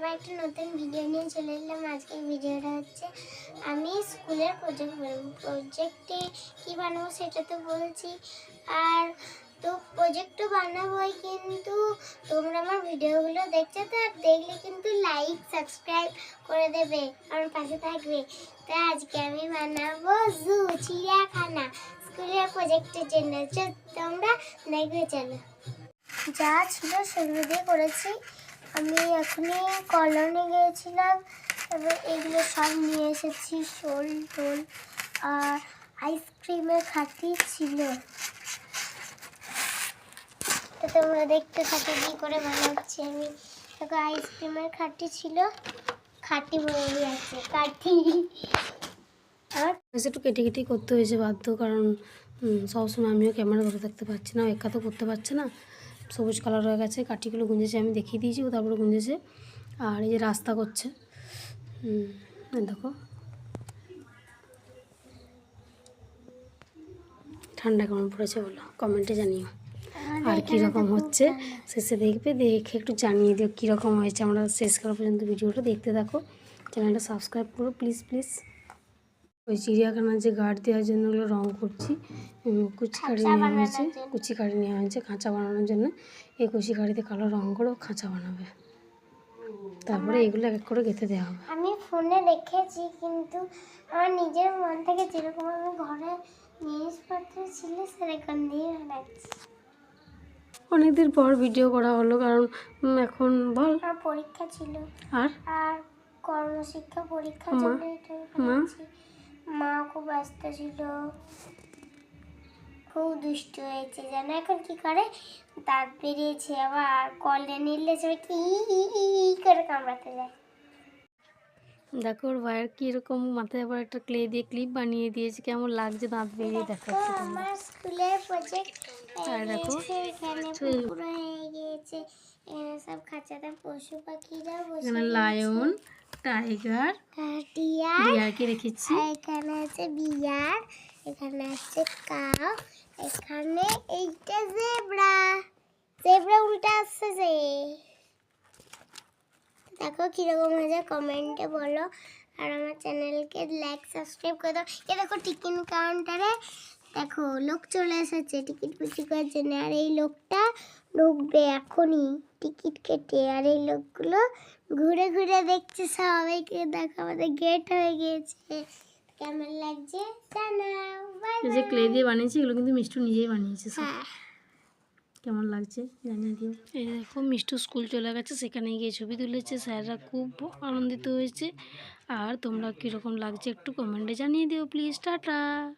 আবার একটা নতুন ভিডিও নিয়ে চলে এলাম। আজকে ভিডিওটা হচ্ছে, আমি স্কুলের প্রজেক্ট বানাবো। প্রজেক্টে কী বানাবো সেটা তো বলছি। আর তো প্রজেক্ট তো বানাবোই কিন্তু তোমরা আমার ভিডিওগুলো দেখছ তো, আর দেখলে কিন্তু লাইক সাবস্ক্রাইব করে দেবে, আমার পাশে থাকবে। তো আজকে আমি বানাবো জু চিড়িয়াখানা। স্কুলের প্রজেক্টের জন্য। তোমরা দেখবে, চলো। যা ছিল সেগুলো দিয়ে করেছি। আমি এখনই কলনে গিয়েছিলাম এবার এগুলো সব নিয়ে এসেছি, শোল টোল আর আইসক্রিমের খাতি ছিল। তোমরা দেখতে থাকো কী করে বানাচ্ছি আমি। দেখো, আইসক্রিমের খাটি ছিল খাটি বলে যাচ্ছে কাঠি আর একটু কেটে কেটে করতে হয়েছে বাধ্য, কারণ সবসময় আমিও ক্যামেরা ধরে থাকতে পারছি না একা তো করতে পারছে না। সবুজ কালার হয়ে গেছে কাঠিগুলো গুঁজেছে আমি দেখিয়ে দিয়েছি ও তারপরে গুঁজেছে। আর এই যে রাস্তা করছে দেখো। ঠান্ডা কেমন পড়েছে বলো কমেন্টে জানিও। আর কীরকম হচ্ছে শেষে দেখবে দেখে একটু জানিয়ে দিও কীরকম হয়েছে। আমরা শেষ করা পর্যন্ত ভিডিওটা দেখতে থাকো। চ্যানেলটা সাবস্ক্রাইব করো প্লিজ প্লিজ। ওই চিড়িয়াখানার যে গার্ড দেওয়ার জন্য ওগুলো রং করছি। উম, কুচি কাঠি নেওয়া হয়েছে। বানানোর জন্য। কুচি কাঠি নেওয়া হয়েছে খাঁচা বানানোর জন্য। এই কুচি কাঠিতে কালো রং করে খাঁচা বানাবে। তারপরে এগুলো এক করে গেঁথে দেওয়া হবে। আমি ফোনে দেখেছি কিন্তু আমার নিজের মন থেকে যেরকম আমি ঘরে জিনিসপত্র ছিল সেরকম দিয়ে বানাচ্ছি। অনেকদিন পর ভিডিও করা হলো কারণ এখন বল। পরীক্ষা ছিল। আর? আর কর্মশিক্ষা পরীক্ষা মা? জন্য মা? খুব ব্যস্ত ছিল। খুব দুষ্ট হয়েছে যেন এখন কি করে? দাঁত বেরিয়েছে আবার কলে নিলে সে কি করে কামড়াতে যায়। দেখো ওর ভাইয়ের কীরকম মাথায় আবার একটা ক্লে দিয়ে ক্লিপ বানিয়ে দিয়েছে। কেমন লাগছে দাঁত বেরিয়ে দেখো আমার স্কুলের প্রজেক্ট আর দেখো, পুরো হয়ে গিয়েছে। এখানে সব খাঁচাতে পশু পাখিরা এখানে লায়ন টাইগার টিয়ার ডিয়ারকে রেখেছি। এখানে আছে বিয়ার এখানে আছে কাউ এখানে এইটা জেব্রা। জেব্রা উল্টা আসছে যে। দেখো কীরকম হয়েছে কমেন্টে বলো। আর আমার চ্যানেলকে লাইক সাবস্ক্রাইব করে দাও। এ দেখো টিকিন কাউন্টারে দেখো লোক চলে এসেছে। টিকিট বিক্রি করার জন্য। আর এই লোকটা ঢুকবে এখনই। টিকিট কেটে। আর এই লোকগুলো ঘুরে ঘুরে দেখছে সবাইকে। দেখো আমাদের গেট হয়ে গিয়েছে। কেমন লাগছে জানাও। এই যে ক্লে দিয়ে বানিয়েছি এগুলো কিন্তু মিষ্টু নিজেই বানিয়েছে হ্যাঁ। কেমন লাগছে জানিয়ে দিও। এই দেখো মিষ্টু স্কুল চলে গেছে। সেখানে গিয়ে ছবি তুলেছে। স্যাররা খুব আনন্দিত হয়েছে। আর তোমরা কীরকম লাগছে একটু কমেন্টে জানিয়ে দিও প্লিজ টাটা।